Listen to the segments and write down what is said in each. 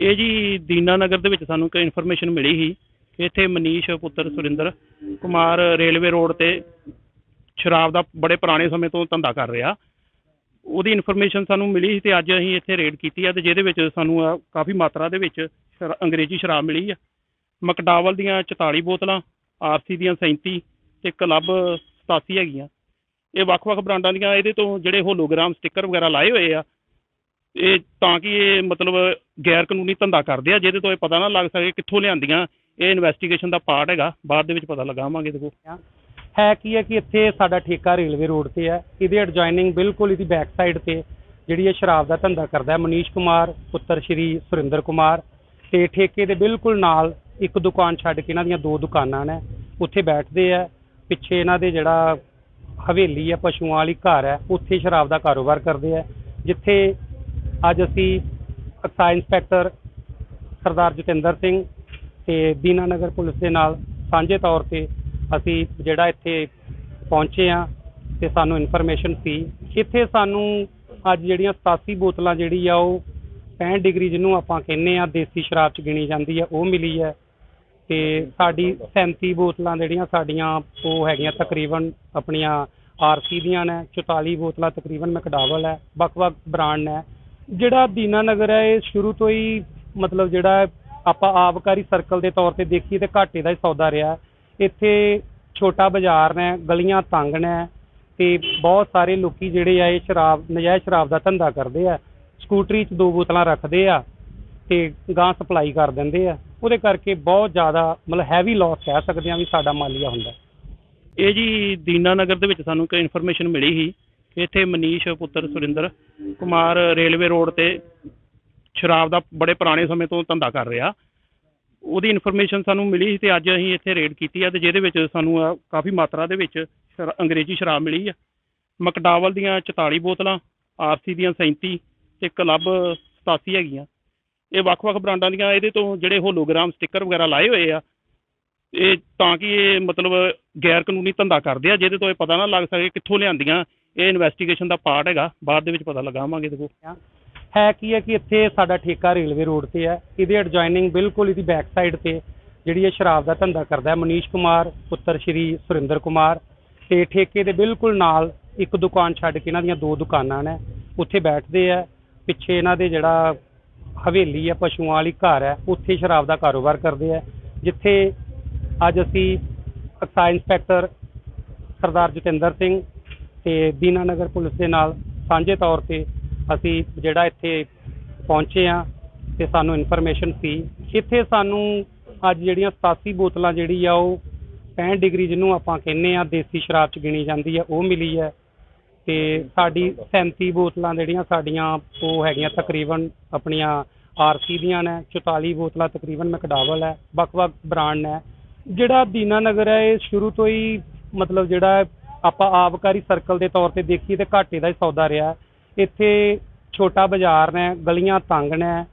ਇਹ ਜੀ ਦੀਨਾ ਨਗਰ ਦੇ ਵਿੱਚ ਸਾਨੂੰ ਇੱਕ ਇਨਫੋਰਮੇਸ਼ਨ ਮਿਲੀ ਸੀ ਕਿ ਇੱਥੇ ਮਨੀਸ਼ ਪੁੱਤਰ ਸੁਰਿੰਦਰ ਕੁਮਾਰ ਰੇਲਵੇ ਰੋਡ ਤੇ ਸ਼ਰਾਬ ਦਾ ਬੜੇ ਪੁਰਾਣੇ ਸਮੇਂ ਤੋਂ ਧੰਦਾ ਕਰ ਰਿਹਾ। ਉਹਦੀ ਇਨਫੋਰਮੇਸ਼ਨ ਸਾਨੂੰ ਮਿਲੀ ਸੀ ਤੇ ਅੱਜ ਅਸੀਂ ਇੱਥੇ ਰੇਡ ਕੀਤੀ ਆ ਤੇ ਜਿਹਦੇ ਵਿੱਚ ਸਾਨੂੰ ਆ ਕਾਫੀ ਮਾਤਰਾ ਦੇ ਵਿੱਚ ਸ਼ਰਾ- ਅੰਗਰੇਜ਼ੀ ਸ਼ਰਾਬ ਮਿਲੀ ਆ। ਮਕਡਾਵਲ ਦੀਆਂ 44 ਬੋਤਲਾਂ, ਆਰਸੀ ਦੀਆਂ 37 ਤੇ ਕਲੱਬ 87 ਹੈਗੀਆਂ। ਇਹ ਵੱਖ-ਵੱਖ ਬ੍ਰਾਂਡਾਂ ਦੀਆਂ, ਇਹਦੇ ਤੋਂ ਜਿਹੜੇ ਹੋਲੋਗ੍ਰਾਮ ਸਟicker ਵਗੈਰਾ ਲਾਏ ਹੋਏ ਆ ਇਹ ਤਾਂ ਕਿ ਇਹ ਮਤਲਬ ਗੈਰ ਕਾਨੂੰਨੀ ਧੰਦਾ ਕਰਦੇ ਆ, ਜਿਹਦੇ ਤੋਂ ਇਹ ਪਤਾ ਨਾ ਲੱਗ ਸਕੇ ਕਿੱਥੋਂ ਲਿਆਂਦੀਆਂ ਇਹ ਇਨਵੈਸਟੀਗੇਸ਼ਨ ਦਾ ਪਾਰਟ ਹੈਗਾ, ਬਾਅਦ ਦੇ ਵਿੱਚ ਪਤਾ ਲਗਾਵਾਂਗੇ ਦੇਖੋ ਹੈ ਕੀ ਹੈ ਕਿ ਇੱਥੇ ਸਾਡਾ ਠੇਕਾ ਰੇਲਵੇ ਰੋਡ ਤੇ ਹੈ, ਇਹਦੇ ਐਡਜੋਇਨਿੰਗ ਬਿਲਕੁਲ ਇਹਦੀ ਬੈਕ ਸਾਈਡ ਤੇ ਜਿਹੜੀ ਇਹ ਸ਼ਰਾਬ ਦਾ ਧੰਦਾ ਕਰਦਾ ਹੈ, ਮਨੀਸ਼ ਕੁਮਾਰ, ਪੁੱਤਰ ਸ਼੍ਰੀ ਸੁਰਿੰਦਰ ਕੁਮਾਰ ਤੇ ਠੇਕੇ ਦੇ ਬਿਲਕੁਲ ਨਾਲ ਇੱਕ ਦੁਕਾਨ ਛੱਡ ਕੇ ਇਹਨਾਂ ਦੀਆਂ ਦੋ ਦੁਕਾਨਾਂ ਨੇ, ਉੱਥੇ ਬੈਠਦੇ ਆ, ਪਿੱਛੇ ਇਹਨਾਂ ਦੇ ਜਿਹੜਾ ਹਵੇਲੀ ਹੈ, ਪਸ਼ੂਆਂ ਵਾਲੀ ਘਰ ਹੈ, ਉੱਥੇ ਸ਼ਰਾਬ ਦਾ ਕਾਰੋਬਾਰ ਕਰਦੇ ਆ, ਜਿੱਥੇ ਅੱਜ ਅਸੀਂ ਐਕਸਾਈਜ਼ ਇੰਸਪੈਕਟਰ ਸਰਦਾਰ ਜਤਿੰਦਰ ਸਿੰਘ ਤੇ ਦੀਨਾਨਗਰ ਪੁਲਿਸ ਦੇ ਨਾਲ ਸਾਂਝੇ ਤੌਰ ਤੇ ਅਸੀਂ ਜਿਹੜਾ ਇੱਥੇ ਪਹੁੰਚੇ ਆ ਤੇ ਸਾਨੂੰ ਇਨਫੋਰਮੇਸ਼ਨ ਸੀ। ਇੱਥੇ ਸਾਨੂੰ ਅੱਜ ਜਿਹੜੀਆਂ 87 ਬੋਤਲਾਂ ਜਿਹੜੀ ਆ ਉਹ 65 ਡਿਗਰੀ ਜਿਹਨੂੰ ਆਪਾਂ ਕਹਿੰਦੇ ਆ ਦੇਸੀ ਸ਼ਰਾਬ ਚ ਗਿਣੀ ਜਾਂਦੀ ਆ, ਉਹ ਮਿਲੀ ਹੈ ਤੇ ਸਾਡੀ 37 ਬੋਤਲਾਂ ਜਿਹੜੀਆਂ ਸਾਡੀਆਂ ਉਹ ਹੈਗੀਆਂ ਤਕਰੀਬਨ ਆਪਣੀਆਂ ਆਰਸੀ ਦੀਆਂ ਨੇ 44 ਬੋਤਲਾਂ ਤਕਰੀਬਨ ਮੈਕਡਾਵਲ ਹੈ, ਵੱਖ-ਵੱਖ ਬ੍ਰਾਂਡ ਨੇ। ਜਿਹੜਾ ਦੀਨਾ ਨਗਰ ਹੈ, ਇਹ ਸ਼ੁਰੂ ਤੋਂ ਹੀ ਮਤਲਬ ਜਿਹੜਾ ਆਪਾਂ ਆਬਕਾਰੀ ਸਰਕਲ ਦੇ ਤੌਰ ਤੇ ਦੇਖੀਏ ਤੇ ਘਾਟੇ ਦਾ ਹੀ ਸੌਦਾ ਰਿਹਾ। ਇੱਥੇ ਛੋਟਾ ਬਾਜ਼ਾਰ ਨੇ, ਗਲੀਆਂ ਤੰਗ ਨੇ ਤੇ ਬਹੁਤ ਸਾਰੇ ਲੋਕੀ ਜਿਹੜੇ ਆ, ਇਹ ਸ਼ਰਾਬ, ਨਜਾਇਜ਼ ਸ਼ਰਾਬ ਦਾ ਧੰਦਾ ਕਰਦੇ ਆ। ਸਕੂਟਰੀ 'ਚ ਦੋ ਬੋਤਲਾਂ ਰੱਖਦੇ ਆ ਤੇ ਗਾਂ ਸਪਲਾਈ ਕਰ ਦਿੰਦੇ ਆ। ਉਹਦੇ ਕਰਕੇ ਬਹੁਤ ਜ਼ਿਆਦਾ ਮਤਲਬ ਹੈਵੀ ਲਾਸ ਕਹਿ ਸਕਦੇ ਆ ਵੀ ਸਾਡਾ ਮਾਲੀਆ ਹੁੰਦਾ। ਇਹ ਜੀ ਦੀਨਾ ਨਗਰ ਦੇ ਵਿੱਚ ਸਾਨੂੰ ਇੱਕ ਇਨਫੋਰਮੇਸ਼ਨ ਮਿਲੀ ਸੀ। ਇੱਥੇ ਮਨੀਸ਼ ਪੁੱਤਰ ਸੁਰਿੰਦਰ ਕੁਮਾਰ ਰੇਲਵੇ ਰੋਡ ਤੇ ਸ਼ਰਾਬ ਦਾ ਬੜੇ ਪੁਰਾਣੇ ਸਮੇਂ ਤੋਂ ਧੰਦਾ ਕਰ ਰਿਹਾ। ਉਹਦੀ ਇਨਫੋਰਮੇਸ਼ਨ ਸਾਨੂੰ ਮਿਲੀ ਸੀ ਤੇ ਅੱਜ ਅਸੀਂ ਇੱਥੇ ਰੇਡ ਕੀਤੀ ਆ ਤੇ ਜਿਹਦੇ ਵਿੱਚ ਸਾਨੂੰ ਆ ਕਾਫੀ ਮਾਤਰਾ ਦੇ ਵਿੱਚ ਸ਼ਰਾ- ਅੰਗਰੇਜ਼ੀ ਸ਼ਰਾਬ ਮਿਲੀ ਆ। ਮਕਡਾਵਲ ਦੀਆਂ 44 ਬੋਤਲਾਂ, ਆਰਸੀ ਦੀਆਂ 37 ਤੇ ਕਲੱਬ 87 ਹੈਗੀਆਂ। ਇਹ ਵੱਖ-ਵੱਖ ਬ੍ਰਾਂਡਾਂ ਦੀਆਂ ਇਹਦੇ ਤੋਂ ਜਿਹੜੇ ਹੋਲੋਗ੍ਰਾਮ ਸਟicker ਵਗੈਰਾ ਲਾਏ ਹੋਏ ਆ, ਇਹ ਤਾਂ ਕਿ ਇਹ ਮਤਲਬ ਗੈਰ ਕਾਨੂੰਨੀ ਧੰਦਾ ਕਰਦੇ ਆ, ਜਿਹਦੇ ਤੋਂ ਇਹ ਪਤਾ ਨਾ ਲੱਗ ਸਕੇ ਕਿੱਥੋਂ ਲਿਆਂਦੀਆਂ ਇਹ ਇਨਵੈਸਟੀਗੇਸ਼ਨ ਦਾ ਪਾਰਟ ਹੈਗਾ, ਬਾਅਦ ਦੇ ਵਿੱਚ ਪਤਾ ਲਗਾਵਾਂਗੇ ਦੇਖੋ ਹੈ ਕੀ ਹੈ ਕਿ ਇੱਥੇ ਸਾਡਾ ਠੇਕਾ ਰੇਲਵੇ ਰੋਡ ਤੇ ਹੈ। ਇਹਦੇ ਐਡਜੋਇਨਿੰਗ ਬਿਲਕੁਲ ਇਹਦੀ ਬੈਕ ਸਾਈਡ ਤੇ ਜਿਹੜੀ ਇਹ ਸ਼ਰਾਬ ਦਾ ਧੰਦਾ ਕਰਦਾ ਹੈ, ਮਨੀਸ਼ ਕੁਮਾਰ, ਪੁੱਤਰ ਸ਼੍ਰੀ ਸੁਰਿੰਦਰ ਕੁਮਾਰ। ਤੇ ਠੇਕੇ ਦੇ ਬਿਲਕੁਲ ਨਾਲ ਇੱਕ ਦੁਕਾਨ ਛੱਡ ਕੇ ਇਹਨਾਂ ਦੀਆਂ ਦੋ ਦੁਕਾਨਾਂ ਨੇ। ਉੱਥੇ ਬੈਠਦੇ ਆ ਪਿੱਛੇ ਇਹਨਾਂ ਦੇ ਜਿਹੜਾ ਹਵੇਲੀ ਹੈ, ਪਸ਼ੂਆਂ ਵਾਲੀ ਘਰ ਹੈ, ਉੱਥੇ ਸ਼ਰਾਬ ਦਾ ਕਾਰੋਬਾਰ ਕਰਦੇ ਆ ਜਿੱਥੇ ਅੱਜ ਅਸੀਂ ਐਕਸਾਈਜ਼ ਇੰਸਪੈਕਟਰ ਸਰਦਾਰ ਜਤਿੰਦਰ ਸਿੰਘ ਤੇ ਦੀਨਾਨਗਰ ਪੁਲਿਸ ਦੇ ਨਾਲ ਸਾਂਝੇ ਤੌਰ ਤੇ ਅਸੀਂ ਜਿਹੜਾ ਇੱਥੇ ਪਹੁੰਚੇ ਆ ਤੇ ਸਾਨੂੰ ਇਨਫੋਰਮੇਸ਼ਨ ਸੀ। ਇੱਥੇ ਸਾਨੂੰ ਅੱਜ ਜਿਹੜੀਆਂ 87 ਬੋਤਲਾਂ ਜਿਹੜੀ ਆ ਉਹ 65 ਡਿਗਰੀ ਜਿਹਨੂੰ ਆਪਾਂ ਕਹਿੰਦੇ ਆ ਦੇਸੀ ਸ਼ਰਾਬ ਚ ਗਿਣੀ ਜਾਂਦੀ ਆ, ਉਹ ਮਿਲੀ ਹੈ। ਤੇ ਸਾਡੀ 37 ਬੋਤਲਾਂ ਜਿਹੜੀਆਂ ਸਾਡੀਆਂ, ਉਹ ਹੈਗੀਆਂ ਤਕਰੀਬਨ ਆਪਣੀਆਂ ਆਰਸੀ ਦੀਆਂ ਨੇ 44 ਬੋਤਲਾਂ ਤਕਰੀਬਨ ਮੈਕਡਾਵਲ ਹੈ, ਵੱਖ-ਵੱਖ ਬ੍ਰਾਂਡ ਨੇ। ਜਿਹੜਾ ਦੀਨਾ ਨਗਰ ਹੈ, ਇਹ ਸ਼ੁਰੂ ਤੋਂ ਹੀ ਮਤਲਬ ਜਿਹੜਾ ਆਪਾਂ ਆਬਕਾਰੀ ਸਰਕਲ ਦੇ ਤੌਰ ਤੇ ਦੇਖੀਏ ਤੇ ਘਾਟੇ ਦਾ ਹੀ ਸੌਦਾ ਰਿਹਾ। ਇੱਥੇ ਛੋਟਾ ਬਾਜ਼ਾਰ ਨੇ, ਗਲੀਆਂ ਤੰਗ ਨੇ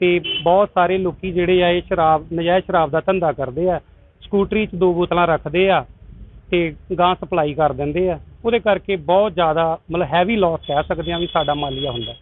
ਤੇ ਬਹੁਤ ਸਾਰੇ ਲੋਕੀ ਜਿਹੜੇ ਆ ਇਹ ਸ਼ਰਾਬ, ਨਜਾਇਜ਼ ਸ਼ਰਾਬ ਦਾ ਧੰਦਾ ਕਰਦੇ ਆ। ਸਕੂਟਰੀ 'ਚ ਦੋ ਬੋਤਲਾਂ ਰੱਖਦੇ ਆ ਤੇ ਗਾਂ ਸਪਲਾਈ ਕਰ ਦਿੰਦੇ ਆ। ਉਹਦੇ ਕਰਕੇ ਬਹੁਤ ਜ਼ਿਆਦਾ ਮਤਲਬ ਹੈਵੀ ਲਾਸ ਕਹਿ ਸਕਦੇ ਆ ਵੀ ਸਾਡਾ ਮਾਲੀਆ ਹੁੰਦਾ।